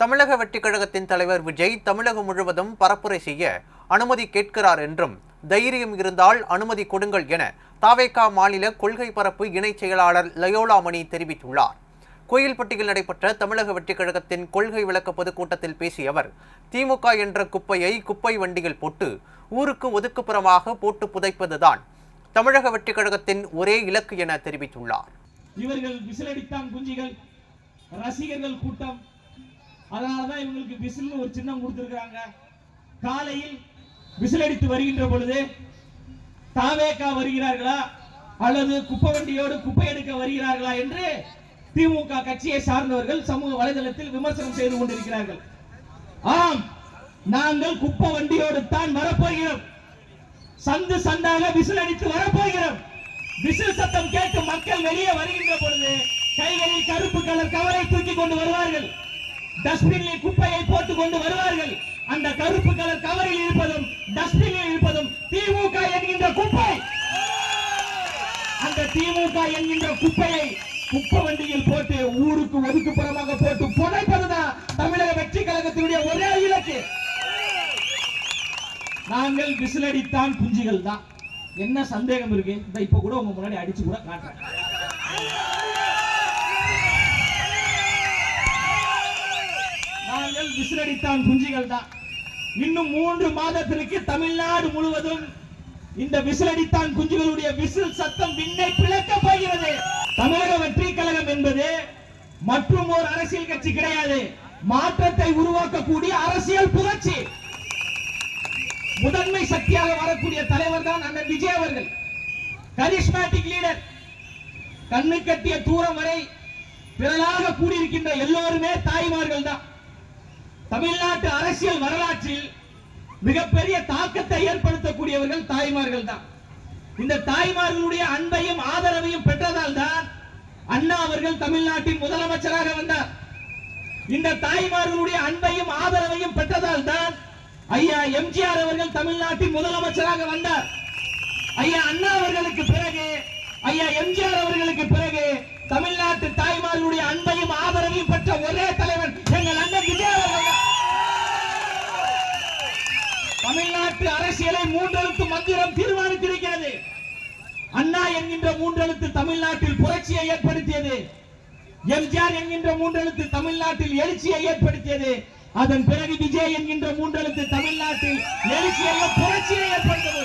தமிழக வெட்டிக் கழகத்தின் தலைவர் விஜய் தமிழகம் முழுவதும் பரப்புரை செய்ய அனுமதி கேட்கிறார் என்றும் தைரியம் இருந்தால் அனுமதி கொடுங்கள் என தாவேகா மாநில கொள்கை பரப்பு இணைச் செயலாளர் லயோலா மணி தெரிவித்துள்ளார். கோயில்பட்டியில் நடைபெற்ற தமிழக வெற்றிக் கழகத்தின் கொள்கை விளக்க பொதுக்கூட்டத்தில் பேசிய அவர் திமுக என்ற குப்பையை குப்பை வண்டியில் போட்டு ஊருக்கு ஒதுக்குப்புறமாக போட்டு புதைப்பதுதான் தமிழக வெற்றிக் கழகத்தின் ஒரே இலக்கு என தெரிவித்துள்ளார். இவர்கள் விசிலடித்தான் குஞ்சிகள் ரசிகர்கள் கூட்டம் அதனாலதான் இவங்களுக்கு விசில்னு ஒரு சின்னம் கொடுத்திருக்கிறாங்க. காலையில் விசில் அடித்து வருகின்ற பொழுது தாவேக்கா வருகிறார்களா? அல்லது குப்பை வண்டியோடு குப்பை எடுக்க வருகிறார்களா என்று திமுக கட்சியை சார்ந்தவர்கள் சமூக வலைதளத்தில் விமர்சனம் செய்து கொண்டிருக்கிறார்கள். ஆம் நாங்கள் குப்பை வண்டியோடு தான் வரப்போகிறோம். சந்து சந்தாக விசில் அடித்து வரப்போகிறோம். விசில் சத்தம் கேட்டு மக்கள் வெளியே வருகின்ற பொழுது கைகளில் கருப்பு கலர் கவரை தூக்கி கொண்டு வருவார்கள். டஸ்ட்பினில் குப்பையை போட்டுக் கொண்டு வருவார்கள். அந்த கருப்பு கலர் கவரில் இருப்பதும் டஸ்ட்பினில் இருப்பதும் திமுக என்கின்ற குப்பை. அந்த திமுக என்கின்ற குப்பையை குப்பை வண்டியில் போட்டு ஊருக்கு ஒதுக்குப்புறமாக போட்டு புதைப்பதுதான் தமிழக வெற்றி கழகத்தினுடைய ஒரே இலக்கு. நாங்கள் விசிலடித்தான் குஞ்சுகள் தான். என்ன சந்தேகம் இருக்கு? இந்த இப்ப கூட உங்க முன்னாடி அடிச்சு கூட காட்டுறேன். நாங்கள் விசிலடித்தான் குஞ்சுகள் தான். இன்னும் மூன்று மாதத்திற்கு தமிழ்நாடு முழுவதும் இந்த விசிலடித்தான் குஞ்சுகளுடைய விசில் சத்தம் விண்ணை பிளக்க போகிறது. தமிழக வெற்றி கழகம் என்பது மற்றும் ஒரு அரசியல் கட்சி கிடையாது. மாற்றத்தை உருவாக்கக்கூடிய அரசியல் புரட்சி. முதன்மை சக்தியாக வரக்கூடிய தலைவர் தான் அண்ணன் விஜய் அவர்கள். கரிஸ்மேட்டிக் லீடர் கண்ணு கட்டிய தூரம் வரை திரளாக கூடியிருக்கின்ற எல்லோருமே தாய்மார்கள் தான். தமிழ்நாட்டு அரசியல் வரலாற்றில் மிகப்பெரிய தாக்கத்தை ஏற்படுத்தக்கூடியவர்கள் தாய்மார்கள் தான் இந்த தாய்மார்களுடைய அன்பையும் ஆதரவையும் பெற்றதால் தான் அண்ணா அவர்கள் தமிழ்நாட்டின் முதலமைச்சராக வந்தார். இந்த தாய்மார்களுடைய அன்பையும் ஆதரவையும் பெற்றதால் தான் ஐயா எம்ஜிஆர் அவர்கள் தமிழ்நாட்டின் முதலமைச்சராக வந்தார். ஐயா அண்ணா அவர்களுக்கு பிறகு ஐயா எம்ஜிஆர் அவர்களுக்கு பிறகு தமிழ்நாட்டு தாய்மார்களுடைய அன்பையும் ஆதரவையும் பெற்ற ஒரே தலைவர் எங்கள் அண்ணன் விஜய் அவர்கள் தான். தமிழ்நாட்டு அரசியலை மூன்றெழுத்து மந்திரம் தீர்மானித்திருக்கிறது. அண்ணா என்கின்ற மூன்றெழுத்து தமிழ்நாட்டில் புரட்சியை ஏற்படுத்தியது. எம்ஜிஆர் என்கின்ற மூன்றெழுத்து தமிழ்நாட்டில் எழுச்சியை ஏற்படுத்தியது. அதன் பிறகு விஜய் என்கின்ற மூன்றெழுத்து தமிழ்நாட்டில் எழுச்சியை புரட்சியை ஏற்படுத்தது